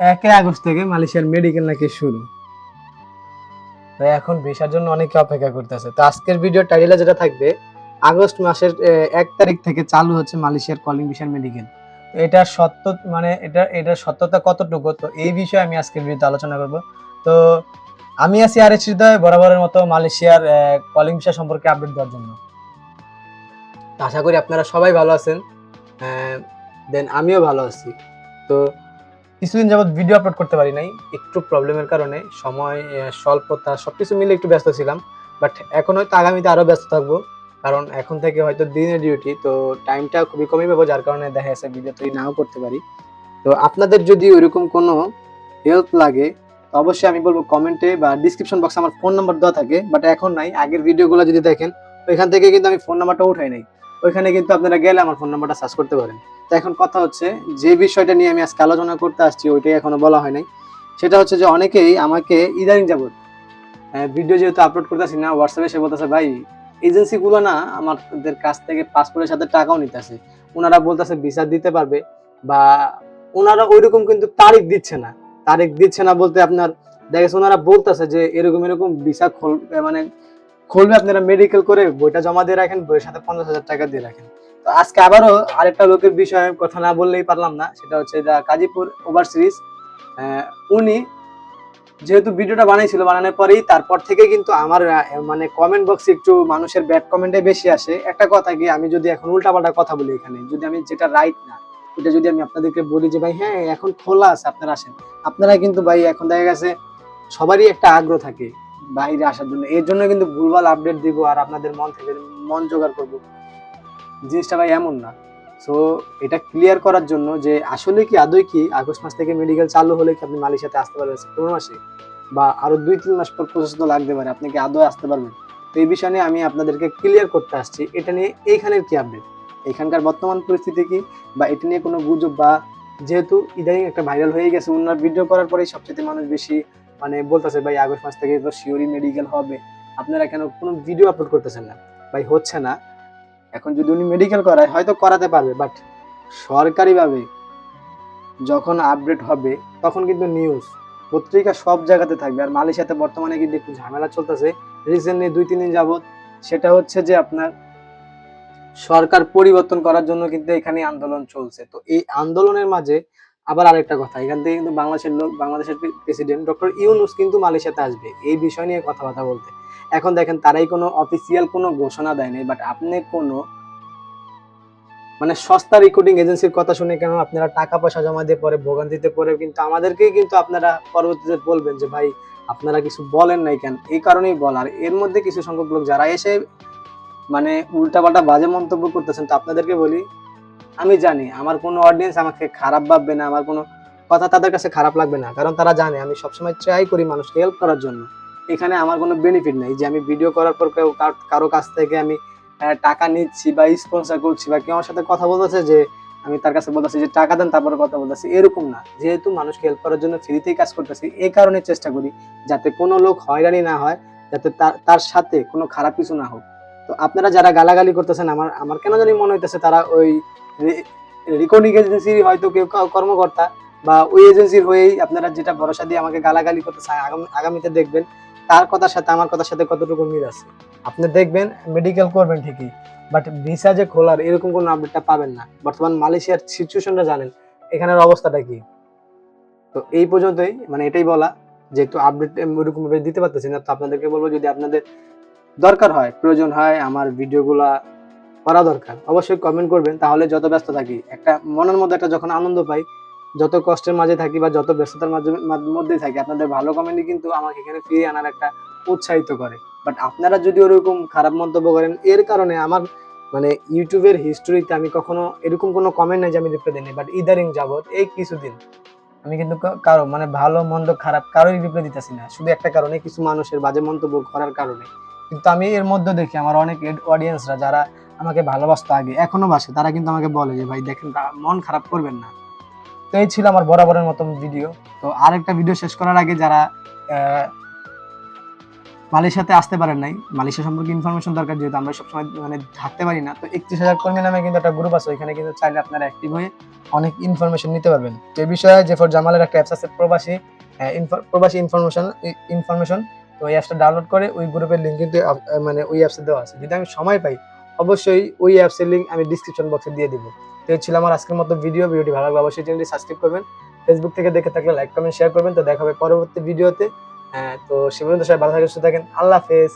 একে আগস্ট থেকে মালয়েশিয়ার মেডিকেল নাকি শুরু। তো এখন ভিসার জন্য অনেকে অপেক্ষা করতেছে। তো আজকের ভিডিও টাইটেলে যেটা থাকবে, আগস্ট মাসের এক তারিখ থেকে চালু হচ্ছে মালয়েশিয়ার কলিং ভিসার মেডিকেল এটা সত্য মানে এটা এটার সত্যতা কতটুকু? তো এই বিষয়ে আমি আজকের ভিডিওতে আলোচনা করব। তো আমি আছি আর হৃদয়, বরাবরের মতো মালয়েশিয়ার কলিং ভিসা সম্পর্কে আপডেট দেওয়ার জন্য। আশা করি আপনারা সবাই ভালো আছেন। দেন আমিও ভালো আছি। তো কিছুদিন যাবত ভিডিও আপলোড করতে পারি নাই। একটু প্রবলেমের কারণে সময় স্বল্পতা, সবকিছু মিলে একটু ব্যস্ত ছিলাম। বাট এখন হয়তো আগামীতে আরও ব্যস্ত থাকব। কারণ এখন থেকে হয়তো দিনের ডিউটি তো টাইমটা খুবই কমই পাবো, যার কারণে দেখা যাচ্ছে ভিডিও তৈরি নাও করতে পারি। তো আপনাদের যদি ওইরকম কোনো হেল্প লাগে অবশ্যই আমি বলব কমেন্টে বা ডিসক্রিপশন বক্সে আমার ফোন নাম্বার দেওয়া থাকে। বাট এখন নাই, আগের ভিডিওগুলো যদি দেখেন, ওইখান থেকে কিন্তু আমি ফোন নাম্বারটা উঠাই নাই। ওইখানে কিন্তু আপনারা গেলে আমার ফোন নাম্বারটা সার্চ করতে পারেন। তো এখন কথা হচ্ছে, যে বিষয়টা নিয়ে আমি আজকে আলোচনা করতে আসছি, ওইটাই এখনও বলা হয় নাই। সেটা হচ্ছে যে অনেকেই আমাকে ইদানিং যাবত ভিডিও যেহেতু আপলোড করতেছি না হোয়াটসঅ্যাপে সে বলতেছে, ভাই এজেন্সিগুলো না আমাদের কাছ থেকে পাসপোর্টের সাথে টাকাও নিতেছে। ওনারা বলতেছে ভিসা দিতে পারবে, বা ওনারা ওইরকম কিন্তু তারিখ দিচ্ছে না। তারিখ দিচ্ছে না বলতে আপনার, দেখা গেছে ওনারা বলতেছে যে এরকম এরকম ভিসা খোল মানে খুলবে আপনারা মেডিকেল করে বইটা জমা দিয়ে রাখেন, বইয়ের সাথে পঞ্চাশ হাজার টাকা দিয়ে রাখেন। তো আজকে আবারও আরেকটা লোকের বিষয়ে কথা না বললেই পারলাম না, সেটা হচ্ছে দা কাজীপুর ওভার সিরিজ। উনি যেহেতু ভিডিওটা বানিয়েছিল বানানোর পরেই তারপর থেকে কিন্তু আমার মানে কমেন্ট বক্সে একটু মানুষের ব্যাড কমেন্টে বেশি আসে। একটা কথা কি, আমি যদি এখন উল্টাপাল্টা কথা বলি এখানে, যদি আমি যেটা রাইট না, এটা যদি আমি আপনাদেরকে বলি যে, ভাই হ্যাঁ এখন খোলা আছে, আপনারা আসেন। আপনারা কিন্তু ভাই, এখন দেখা গেছে সবারই একটা আগ্রহ থাকে। বাইরে আসার জন্য। এর জন্য কিন্তু ভুলভাল আপডেট দিব আর আপনাদের মন থেকে মন জোগাড় করব। জিনিসটা ভাই এমন না। সো এটা ক্লিয়ার করার জন্য যে আসলে কি, আদৌ কি আগস্ট মাস থেকে মেডিকেল চালু হলে কি আপনি মালয়েশিয়াতে আসতে পারবেন? সেপ্টেম্বর মাসে? বা আরও দুই, তিন মাস পর প্রসেস তো লাগতে পারে, আপনি কি আদৌ আসতে পারবেন? তো এই বিষয় নিয়ে আমি আপনাদেরকে ক্লিয়ার করতে আসছি। এটা নিয়ে এইখানের কি আপডেট এখানকার বর্তমান পরিস্থিতি কি? বা এটা নিয়ে কোনো গুজব বা যেহেতু ইদানিং একটা ভাইরাল হয়ে গেছে ওনার ভিডিও করার পরেই সবচেয়ে মানুষ বেশি মানে বলতেছে, ভাই, আগস্ট মাস থেকে তো শিওরি মেডিকেল হবে। আপনারা কেন কোনো ভিডিও আপলোড করতেছেন না? ভাই, হচ্ছে না। এখন যদি উনি মেডিকেল করায়, হয়তো করাতে পারবে বাট সরকারিভাবে যখন আপডেট হবে, তখন কিন্তু নিউজ পত্রিকা সব জায়গাতে থাকবে। আর মালয়েশিয়াতে বর্তমানে কিন্তু একটু ঝামেলা চলতেছে। রিসেন্টলি দুই, তিন দিন যাবত সেটা হচ্ছে যে আপনার সরকার পরিবর্তন করার জন্য কিন্তু এখানে আন্দোলন চলছে। তো এই আন্দোলনের মাঝে আবার আরেকটা কথা, এখান থেকে কিন্তু বাংলাদেশের লোক, বাংলাদেশের প্রেসিডেন্ট ডক্টর ইউনুস কিন্তু মালয়েশিয়াতে আসবে, এই বিষয় নিয়ে কথাবার্তা বলতে। এখন দেখেন তারাই কোনো অফিসিয়াল কোনো ঘোষণা দেয় নাই বাট আপনি কোনো মানে সস্তা রেকর্ডিং এজেন্সির কথা শুনে কেন আপনারা টাকা পয়সা জমা দিয়ে পরে ভোগান্তিতে পরে কিন্তু আমাদেরকেই কিন্তু আপনারা পরবর্তীতে বলবেন যে, ভাই, আপনারা কিছু বলেন নাই কেন? এই কারণেই বলার এর মধ্যে কিছু সংখ্যক লোক যারা এসে মানে উল্টাপাল্টা বাজে মন্তব্য করতেছেন, তো আপনাদেরকে বলি আমি জানি, আমার কোনো অডিয়েন্স আমাকে খারাপ ভাববে না, আমার কোনো কথা তাদের কাছে খারাপ লাগবে না, কারণ তারা জানে আমি সবসময় ট্রাই করি মানুষকে হেল্প করার জন্য। এখানে আমার কোনো বেনিফিট নেই যে আমি ভিডিও করার পর কেউ কার- কাছ থেকে আমি টাকা নিচ্ছি বা স্পন্সর করছি বা কেউ আমার সাথে কথা বলতেছে যে, আমি তার কাছে বলতেছি যে, টাকা দেন, তারপরে কথা বলতেছি। এরকম না। যেহেতু মানুষকে হেল্প করার জন্য ফ্রিতেই কাজ করতেছি এই কারণে চেষ্টা করি যাতে কোনো লোক হয়রানি না হয়, যাতে তার তার সাথে কোনো খারাপ কিছু না হোক। তো আপনারা যারা গালাগালি করতেছেন, আমার আমার কেন জানি মনে হইতেছে তারা ওই রেকর্ডিং এজেন্সির হয়তো কেউ কর্মকর্তা বা ওই এজেন্সির হয়েই আপনারা যেটা ভরসা দিয়ে আমাকে গালাগালি আগামী- আগামীতে দেখবেন, তার কথার সাথে, আমার কথার সাথে কতটুকু মিল আছে। আপনি দেখবেন মেডিকেল করবেন ঠিকই বাট ভিসা যে খোলার, এরকম কোনো আপডেটটা পাবেন না। বর্তমান মালয়েশিয়ার সিচুয়েশনটা জানেন, এখানের অবস্থাটা কি? তো এই পর্যন্তই মানে এটাই বলা, যেহেতু আপডেট ওইরকম ভাবে দিতে পারতেছি না, তো আপনাদেরকে বলব, যদি আপনাদের দরকার হয়, প্রয়োজন হয়, আমার ভিডিওগুলা করা দরকার। অবশ্যই কমেন্ট করবেন, তাহলে যত ব্যস্ত থাকি। একটা মনের মধ্যে একটা যখন আনন্দ পাই, যত কষ্টের মাঝে থাকি বা যত ব্যস্ততার মধ্যেই থাকি, আপনাদের ভালো কমেন্টই কিন্তু আমাকে এখানে ফিরিয়ে আনার একটা উৎসাহিত করে। বাট আপনারা যদি ওরকম খারাপ মন্তব্য করেন, এর কারণে আমার মানে ইউটিউবের হিস্টোরিতে আমি কখনো এরকম কোনো কমেন্ট নাই যে আমি রিপ্লাই দিইনি। বাট ইদারিং যাবত এই কিছুদিন আমি কিন্তু কারও মানে ভালো, মন্দ, খারাপ কারোই রিপ্লাই দিতেছি না। শুধু একটা কারণে, কিছু মানুষের বাজে মন্তব্য করার কারণে। কিন্তু আমি এর মধ্যে দেখি, আমার অনেক অডিয়েন্সরা যারা আমাকে ভালোবাসতো আগে, এখনও বাসে। তারা কিন্তু আমাকে বলে যে, ভাই, দেখেন মন খারাপ করবেন না। তো এই ছিল আমার বরাবরের মতন ভিডিও তো আর একটা ভিডিও শেষ করার আগে যারা মালয়েশিয়াতে আসতে পারেন নাই, মালয়েশিয়া সম্পর্কে ইনফরমেশন দরকার, যেহেতু আমরা সবসময় মানে থাকতে পারি না, তো একত্রিশ হাজার কর্মী নামে কিন্তু একটা গ্রুপ আছে, ওইখানে কিন্তু চাইলে আপনারা অ্যাক্টিভ হয়ে অনেক ইনফরমেশন নিতে পারবেন। তো এই বিষয়ে জেফর জামালের একটা অ্যাপস আছে, প্রবাসী প্রবাসী ইনফরমেশন ইনফরমেশন তো ওই অ্যাপসটা ডাউনলোড করে ওই গ্রুপের লিঙ্ক কিন্তু মানে ওই অ্যাপসে দেওয়া আছে। যদি আমি সময় পাই অবশ্যই ওই অ্যাপসের লিঙ্ক আমি ডিসক্রিপশন বক্সে দিয়ে দিব। তো ছিল আমার আজকের মতো ভিডিও ভিডিওটি ভালো লাগলে অবশ্যই চ্যানেলটি সাবস্ক্রাইব করবেন। ফেসবুক থেকে দেখে থাকলে লাইক কমেন্ট শেয়ার করবেন। তো দেখা হবে পরবর্তী ভিডিওতে হ্যাঁ তো সে পর্যন্ত সবাই ভালো থাকেন, সুস্থ থাকেন। আল্লাহ হাফেজ।